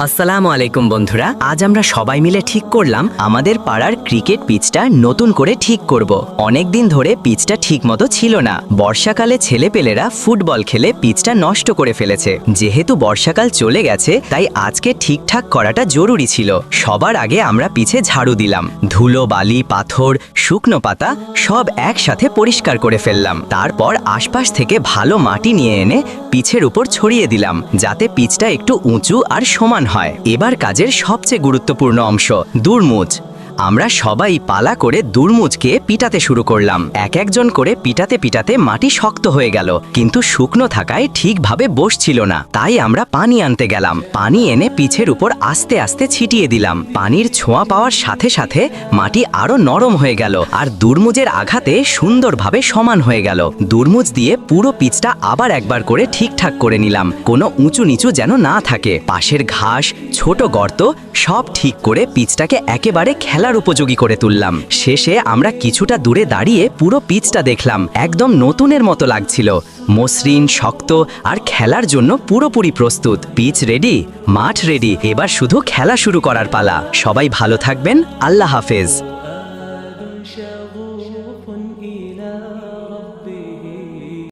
আসসালামু আলাইকুম বন্ধুরা, আজ আমরা সবাই মিলে ঠিক করলাম আমাদের পাড়ার ক্রিকেট পিচটা নতুন করে ঠিক করব। অনেক দিন ধরে পিচটা ঠিকমতো ছিল না। বর্ষাকালে ছেলেপেলেরা ফুটবল খেলে পিচটা নষ্ট করে ফেলেছে। যেহেতু বর্ষাকাল চলে গেছে, তাই আজকে ঠিকঠাক করাটা জরুরি ছিল। সবার আগে আমরা পিছে ঝাড়ু দিলাম। ধুলো, বালি, পাথর, শুকনো পাতা সব একসাথে পরিষ্কার করে ফেললাম। তারপর আশপাশ থেকে ভালো মাটি নিয়ে এনে পিছের উপর ছড়িয়ে দিলাম, যাতে পিচটা একটু উঁচু আর সমান হয়। এবার কাজের সবচেয়ে গুরুত্বপূর্ণ অংশ দুর্মুজ। আমরা সবাই পালা করে দুর্মুজকে পিটাতে শুরু করলাম। এক একজন করে পিটাতে পিটাতে মাটি শক্ত হয়ে গেল, কিন্তু শুকনো থাকায় ঠিকভাবে বসছিল না। তাই আমরা পানি আনতে গেলাম। পানি এনে পিছের উপর আস্তে আস্তে ছিটিয়ে দিলাম। পানির ছোঁয়া পাওয়ার সাথে সাথে মাটি আরও নরম হয়ে গেল আর দুর্মুজের আঘাতে সুন্দরভাবে সমান হয়ে গেল। দুর্মুজ দিয়ে পুরো পিচটা আবার একবার করে ঠিকঠাক করে নিলাম। কোনো উঁচু নিচু যেন না থাকে। পাশের ঘাস, ছোট গর্ত সব ঠিক করে পিচটাকে একেবারে খেলার উপযোগী করে তুললাম। শেষে আমরা কিছুটা দূরে দাঁড়িয়ে পুরো পিচটা দেখলাম। একদম নতুনের মতো লাগছিল। মসৃণ, শক্ত আর খেলার জন্য পুরোপুরি প্রস্তুত। পিচ রেডি, মাঠ রেডি। এবার শুধু খেলা শুরু করার পালা। সবাই ভালো থাকবেন। আল্লাহ হাফেজ।